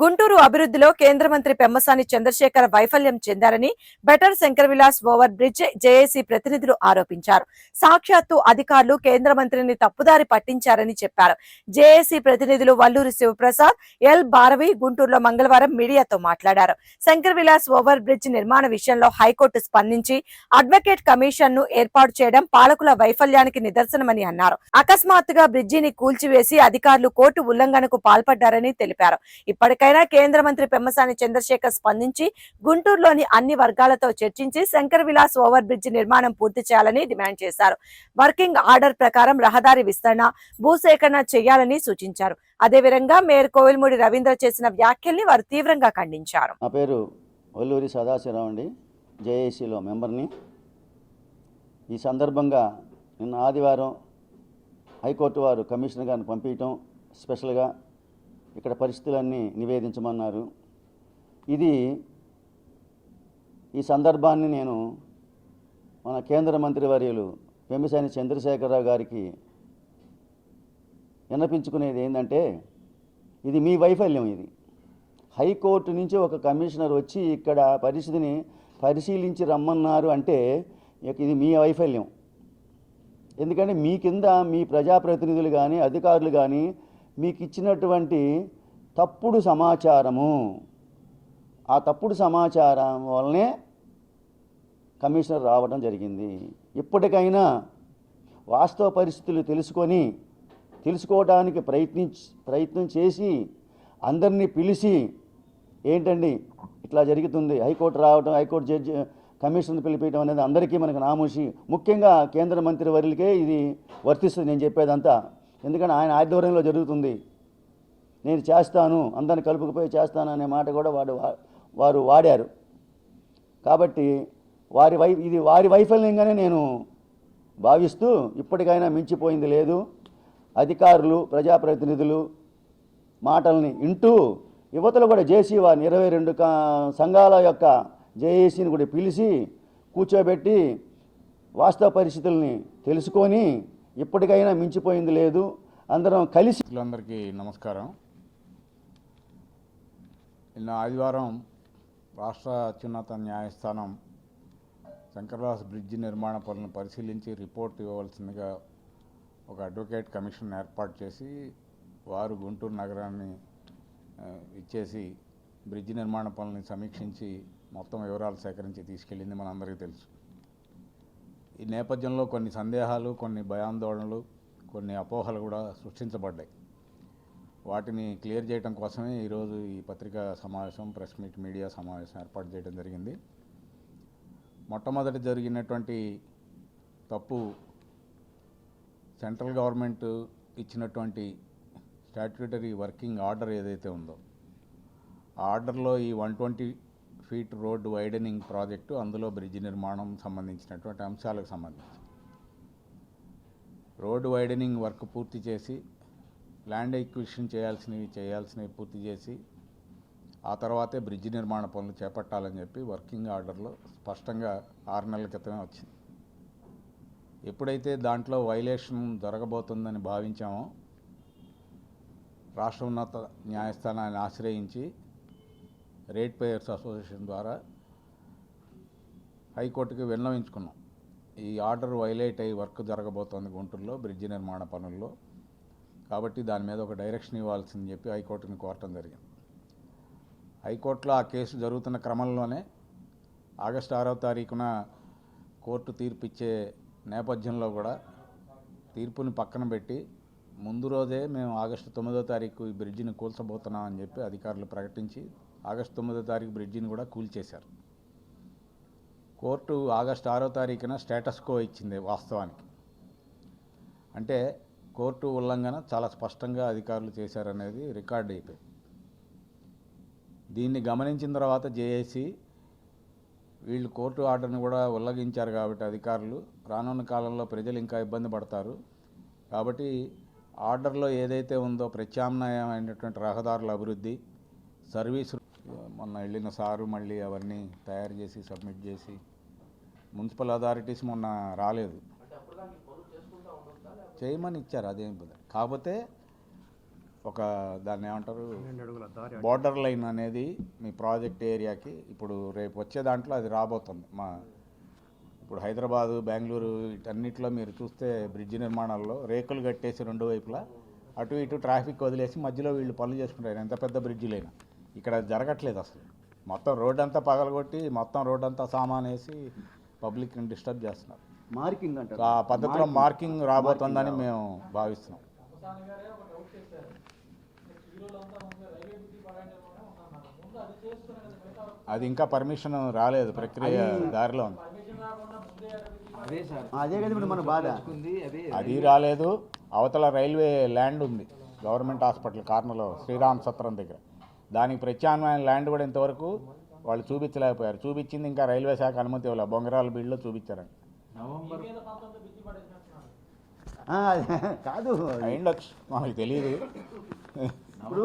గుంటూరు అభివృద్ధిలో కేంద్ర మంత్రి పెమ్మసాని చంద్రశేఖర్ వైఫల్యం చెందారని better Shankar Vilas over bridge JAC ప్రతినిధులు ఆరోపించారు. సాక్షాత్తు అధికారులు కేంద్ర మంత్రిని తప్పుదారి పట్టించారని చెప్పారు. జేఏసీ ప్రతినిధులు వల్లూరి శివప్రసాద్ ఎల్ భారవి గుంటూరులో మంగళవారం మీడియాతో మాట్లాడారు. శంకర్ విలాస్ ఓవర్ బ్రిడ్జ్ నిర్మాణ విషయంలో హైకోర్టు స్పందించి అడ్వకేట్ కమిషన్ను ఏర్పాటు చేయడం పాలకుల వైఫల్యానికి నిదర్శనమని అన్నారు. అకస్మాత్తుగా బ్రిడ్జిని కూల్చివేసి అధికారులు కోర్టు ఉల్లంఘనకు పాల్పడ్డారని తెలిపారు. ఇప్పటికైనా కేంద్ర మంత్రి పెమ్మసాని చంద్రశేఖర్ స్పందించి గుంటూరులోని అన్ని వర్గాలతో చర్చించి శంకర్ విలాస్ ఓవర్ బ్రిడ్జ్ నిర్మాణం పూర్తి చేయాలని డిమాండ్ చేశారు. వర్కింగ్ ఆర్డర్ ప్రకారం రహదారి విస్తరణ భూసేకరణ చేయాలని సూచించారు. అదేవిధంగా మేయర్ కోవిల్మూడి రవీంద్ర చేసిన వ్యాఖ్యల్ని వారు తీవ్రంగా ఖండించారు. నా పేరు వల్లూరి సదాశివరావు అండి. జేఏసీలో మెంబర్ని. ఈ సందర్భంగా నిన్న ఆదివారం హైకోర్టు వారు కమిషనర్ గారిని పంపించటం స్పెషల్గా ఇక్కడ పరిస్థితులన్నీ నివేదించమన్నారు. ఇది ఈ సందర్భాన్ని నేను మన కేంద్ర మంత్రి వర్యులు పెమ్మిసాని చంద్రశేఖరరావు గారికి విన్నపించుకునేది ఏంటంటే ఇది మీ వైఫల్యం ఇది. హైకోర్టు నుంచి ఒక కమిషనర్ వచ్చి ఇక్కడ పరిస్థితిని పరిశీలించి రమ్మన్నారు అంటే ఇది మీ వైఫల్యం. ఎందుకంటే మీ కింద మీ ప్రజాప్రతినిధులు కానీ అధికారులు కానీ మీకు ఇచ్చినటువంటి తప్పుడు సమాచారము. ఆ తప్పుడు సమాచారం వల్లనే కమిషనర్ రావడం జరిగింది. ఇప్పటికైనా వాస్తవ పరిస్థితులు తెలుసుకొని తెలుసుకోవడానికి ప్రయత్నించి ప్రయత్నం చేసి అందరినీ పిలిచి ఏంటండి ఇట్లా జరుగుతుంది? హైకోర్టు రావడం హైకోర్టు జడ్జి కమిషన్ పిలిపించడం అనేది అందరికీ మనకు నామూషి. ముఖ్యంగా కేంద్ర మంత్రి వర్యులకే ఇది వర్తిస్తుంది నేను చెప్పేదంతా. ఎందుకంటే ఆయన ఆధ్వర్యంలో జరుగుతుంది. నేను చేస్తాను అందరిని కలుపుకుపోయి చేస్తాను అనే మాట కూడా వాడు వారు వాడారు. కాబట్టి వారి వై ఇది వారి వైఫల్యంగానే నేను భావిస్తూ ఇప్పటికైనా మించిపోయింది లేదు. అధికారులు ప్రజాప్రతినిధులు మాటల్ని వింటూ యువతలు కూడా జేసీ వారిని ఇరవై రెండు సంఘాల యొక్క జేఏసీని కూడా పిలిచి కూర్చోబెట్టి వాస్తవ పరిస్థితుల్ని తెలుసుకొని ఇప్పటికైనా మించిపోయింది లేదు. అందరం కలిసి అందరికీ నమస్కారం. నిన్న ఆదివారం రాష్ట్ర అత్యున్నత న్యాయస్థానం శంకర్దాస్ బ్రిడ్జి నిర్మాణ పనులను పరిశీలించి రిపోర్ట్ ఇవ్వవలసిందిగా ఒక అడ్వకేట్ కమిషన్ ఏర్పాటు చేసి వారు గుంటూరు నగరాన్ని ఇచ్చేసి బ్రిడ్జి నిర్మాణ పనులను సమీక్షించి మొత్తం వివరాలు సేకరించి తీసుకెళ్ళింది మనందరికీ తెలుసు. ఈ నేపథ్యంలో కొన్ని సందేహాలు కొన్ని భయాందోళనలు కొన్ని అపోహలు కూడా సృష్టించబడ్డాయి. వాటిని క్లియర్ చేయడం కోసమే ఈరోజు ఈ పత్రికా సమావేశం ప్రెస్ మీట్ మీడియా సమావేశం ఏర్పాటు చేయడం జరిగింది. మొట్టమొదటి జరిగినటువంటి తప్పు సెంట్రల్ గవర్నమెంట్ ఇచ్చినటువంటి స్టాట్యూటరీ వర్కింగ్ ఆర్డర్ ఏదైతే ఉందో ఆ ఆర్డర్లో ఈ one twenty feet road widening project అందులో బ్రిడ్జ్ నిర్మాణం సంబంధించినటువంటి అంశాలకు సంబంధించి. రోడ్డు వైడనింగ్ వర్క్ పూర్తి చేసి ల్యాండ్ ఎక్విషన్ చేయాల్సినవి చేయాల్సినవి పూర్తి చేసి ఆ తర్వాతే బ్రిడ్జ్ నిర్మాణ పనులు చేపట్టాలని చెప్పి వర్కింగ్ ఆర్డర్లో స్పష్టంగా ఆరు నెలల క్రితమే వచ్చింది. ఎప్పుడైతే దాంట్లో వైలేషన్ జరగబోతుందని భావించామో రాష్ట్ర ఉన్నత న్యాయస్థానాన్ని ఆశ్రయించి రేట్ పేయర్స్ అసోసియేషన్ ద్వారా హైకోర్టుకి విన్నవించుకున్నాం. ఈ ఆర్డర్ వైలేట్ అయ్యి వర్క్ జరగబోతోంది గుంటూరులో బ్రిడ్జి నిర్మాణ పనుల్లో. కాబట్టి దాని మీద ఒక డైరెక్షన్ ఇవ్వాల్సింది చెప్పి హైకోర్టుని కోరటం జరిగింది. హైకోర్టులో ఆ కేసు జరుగుతున్న క్రమంలోనే ఆగస్టు ఆరవ తారీఖున కోర్టు తీర్పు ఇచ్చే నేపథ్యంలో కూడా తీర్పుని పక్కన పెట్టి ముందు రోజే మేము ఆగస్టు తొమ్మిదో తారీఖు ఈ బ్రిడ్జిని కూల్చబోతున్నాం అని చెప్పి అధికారులు ప్రకటించి ఆగస్టు తొమ్మిదో తారీఖు బ్రిడ్జిని కూడా కూల్చేశారు. కోర్టు ఆగస్టు ఆరో తారీఖున స్టేటస్ కో ఇచ్చింది వాస్తవానికి. అంటే కోర్టు ఉల్లంఘన చాలా స్పష్టంగా అధికారులు చేశారనేది రికార్డ్ అయిపోయింది. దీన్ని గమనించిన తర్వాత జేఏసీ వీళ్ళు కోర్టు ఆర్డర్ని కూడా ఉల్లంఘించారు కాబట్టి అధికారులు. రానున్న కాలంలో ప్రజలు ఇంకా ఇబ్బంది పడతారు. కాబట్టి ఆర్డర్లో ఏదైతే ఉందో ప్రత్యామ్నాయమైనటువంటి రహదారుల అభివృద్ధి సర్వీసు మొన్న వెళ్ళిన సారు మళ్ళీ అవన్నీ తయారు చేసి సబ్మిట్ చేసి మున్సిపల్ అథారిటీస్ మొన్న రాలేదు. చేయమని ఇచ్చారు అదేం కాకపోతే ఒక దాన్ని ఏమంటారు? బార్డర్ లైన్ అనేది మీ ప్రాజెక్ట్ ఏరియాకి ఇప్పుడు రేపు వచ్చే దాంట్లో అది రాబోతుంది. మా ఇప్పుడు హైదరాబాదు బెంగళూరు వీటన్నిటిలో మీరు చూస్తే బ్రిడ్జ్ నిర్మాణాల్లో రేకులు కట్టేసి రెండు వైపులా అటు ఇటు ట్రాఫిక్ వదిలేసి మధ్యలో వీళ్ళు పనులు చేసుకుంటారు. ఎంత పెద్ద బ్రిడ్జిలైనా. ఇక్కడ జరగట్లేదు అసలు. మొత్తం రోడ్ అంతా పగలగొట్టి మొత్తం రోడ్ అంతా సామాన్ వేసి పబ్లిక్ని డిస్టర్బ్ చేస్తున్నారు. మార్కింగ్ అంటారు. ఆ పద్ధతిలో మార్కింగ్. రాబోతుందని మేము భావిస్తున్నాం. అది ఇంకా పర్మిషన్ రాలేదు. ప్రక్రియ దారిలో ఉంది. అదే కదా ఇప్పుడు మన బాధ. అదే రాలేదు. అవతల రైల్వే ల్యాండ్ ఉంది. గవర్నమెంట్ హాస్పిటల్ కార్నర్లో శ్రీరామ్ సత్రం దగ్గర. దానికి ప్రత్యామ్నాయ ల్యాండ్ కూడా ఇంతవరకు వాళ్ళు చూపించలేకపోయారు. చూపించింది ఇంకా రైల్వే శాఖ అనుమతి ఇవ్వలేదు. బొంగరాల బీడ్లో చూపించారండి నవంబర్ ఆ, కాదు. అయిండొచ్చు. మనకు తెలియదు ఇప్పుడు